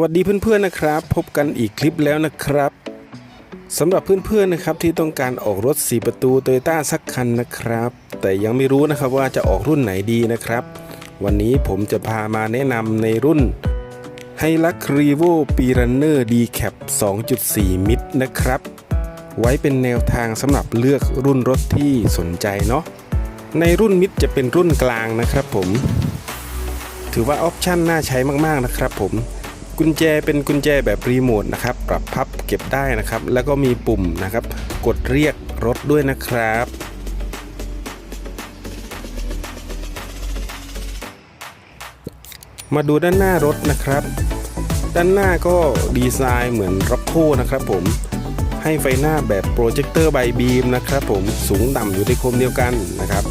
วัสดีเพื่อนๆนะครับ พบกันอีกคลิปแล้วนะครับสำหรับเพื่อนๆนะครับที่ต้องการออกรถ 4 ประตูโตโยต้าสักคันนะครับ แต่ยังไม่รู้นะครับว่าจะออกรุ่นไหนดีนะครับ วันนี้ผมจะพามาแนะนำในรุ่นไฮลักรีโวปีรันเนอร์ดีแคป2.4 มิตรนะครับ ไว้เป็นแนวทางสำหรับเลือกรุ่นรถที่สนใจเนาะในรุ่นมิตรจะเป็นรุ่นกลางนะครับผม ถือว่าออปชั่นน่าใช้มากๆนะครับผม กุญแจเป็นกุญแจแบบรีโมทนะครับปรับพับเก็บได้นะครับ แล้วก็มีปุ่มนะครับ กดเรียกรถด้วยนะครับมาดูด้านหน้ารถนะครับ ด้านหน้าก็ดีไซน์เหมือนร็อกโคนะครับผม ให้ไฟหน้าแบบโปรเจคเตอร์ไบบีมนะครับผม สูงต่ำอยู่ในโคมเดียวกันนะครับ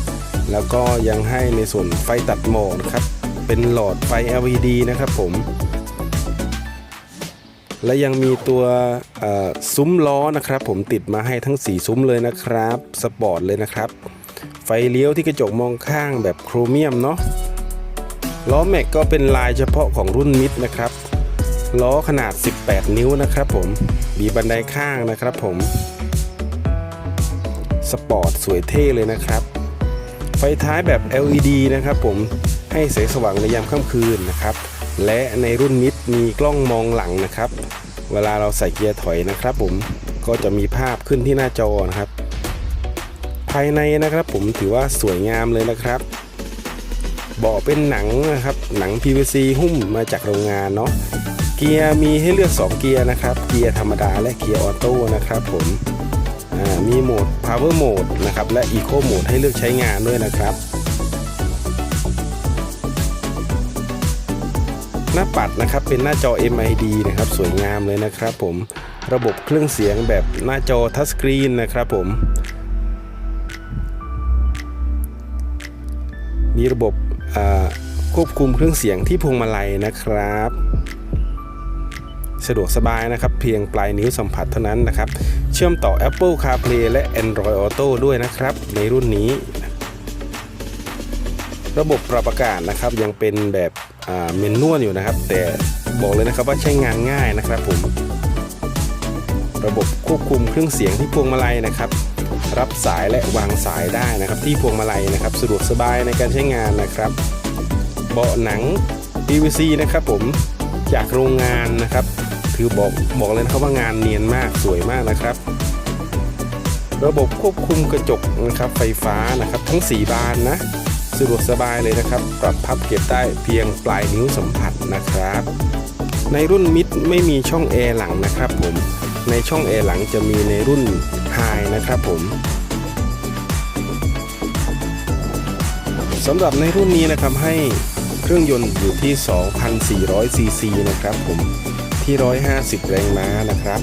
แล้วก็ยังให้ในส่วนไฟตัดหมอกนะครับ เป็นหลอดไฟ LED นะครับผม และยังมีตัวซุ้มล้อนะครับ ผมติดมาให้ทั้ง 4 ซุ้มเลยนะครับ สปอร์ตเลยนะครับ ไฟเลี้ยวที่กระจกมองข้างแบบโครเมียมเนาะล้อแม็กก็เป็นลายเฉพาะของรุ่นมิดนะครับ ล้อขนาด 18 นิ้วนะครับผม มีบันไดข้างนะครับผม สปอร์ตสวยเท่เลยนะครับ ไฟท้ายแบบ LED นะครับผม ให้แสงสว่างในยามค่ำคืนนะครับ และในรุ่นมิดมีกล้องมองหลังนะครับ เวลาเราใส่เกียร์ถอยนะครับผมก็จะมีภาพขึ้นที่หน้าจอนะครับ ภายในนะครับผมถือว่าสวยงามเลยนะครับเบาะเป็นหนังนะครับหนัง PVC หุ้มมาจากโรงงานเนาะเกียร์มีให้เลือก 2 เกียร์นะครับ เกียร์ธรรมดาและเกียร์ออโต้นะครับผมมีโหมด Power Mode นะครับและ Eco Mode ให้เลือกใช้งานด้วยนะครับ หน้าปัดนะครับเป็นหน้าจอ MID นะครับสวยงามเลยนะครับผมระบบเครื่องเสียงแบบหน้าจอทัชสกรีนนะครับผมมีระบบควบคุมเครื่องเสียงที่พวงมาลัยนะครับ สะดวกสบายนะครับ เพียงปลายนิ้วสัมผัสเท่านั้นนะครับ เชื่อมต่อ Apple CarPlay และ Android Auto ด้วยนะครับ ในรุ่นนี้ ระบบปรับอากาศนะครับยังเป็นแบบ เมนนวลอยู่นะครับ แต่บอกเลยนะครับว่าใช้งานง่ายนะครับผม ระบบควบคุมเครื่องเสียงที่พวงมาลัยนะครับ รับสายและวางสายได้นะครับ ที่พวงมาลัยนะครับ สะดวกสบายในการใช้งานนะครับ เบาะหนัง PVC นะครับผมจากโรงงานนะครับคือบอกบอกเลยนะครับว่างานเนียนมากสวยมากนะครับ ระบบควบคุมกระจกนะครับไฟฟ้านะครับทั้ง 4 บานนะ สะดวกสบายเลยนะครับ ปรับพับเก็บได้เพียงปลายนิ้วสัมผัสนะครับ ในรุ่นมิดไม่มีช่องแอร์หลังนะครับผม ในช่องแอร์หลังจะมีในรุ่นไฮนะครับผมสำหรับในรุ่นนี้นะครับให้เครื่องยนต์อยู่ที่ 2,400 ซีซีนะครับผมที่ 150 แรงม้านะครับ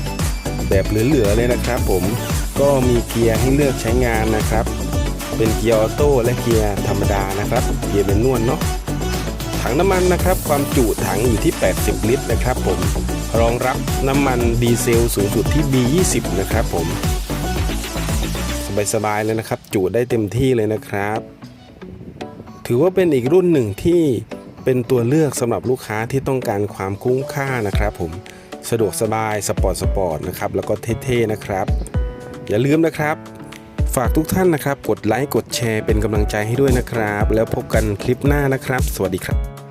แบบเหลือๆเลยนะครับผมก็มีเกียร์ให้เลือกใช้งานนะครับ เป็นเกียร์ออโต้และเกียร์ธรรมดานะครับ เกียร์เป็นนวลเนาะถังน้ำมันนะครับ ความจุถังอยู่ที่ 80 ลิตรนะครับผมรองรับน้ำมันดีเซลสูงสุดที่ B20 นะครับผม สบายๆเลยนะครับ จุได้เต็มที่เลยนะครับ ถือว่าเป็นอีกรุ่นหนึ่งที่เป็นตัวเลือกสำหรับลูกค้าที่ต้องการความคุ้มค่านะครับผมสะดวกสบายสปอร์ตสปอร์ตนะครับแล้วก็เท่ๆนะครับ อย่าลืมนะครับ ฝากทุกท่านนะครับ กดไลค์กดแชร์เป็นกำลังใจให้ด้วยนะครับ แล้วพบกันคลิปหน้านะครับ สวัสดีครับ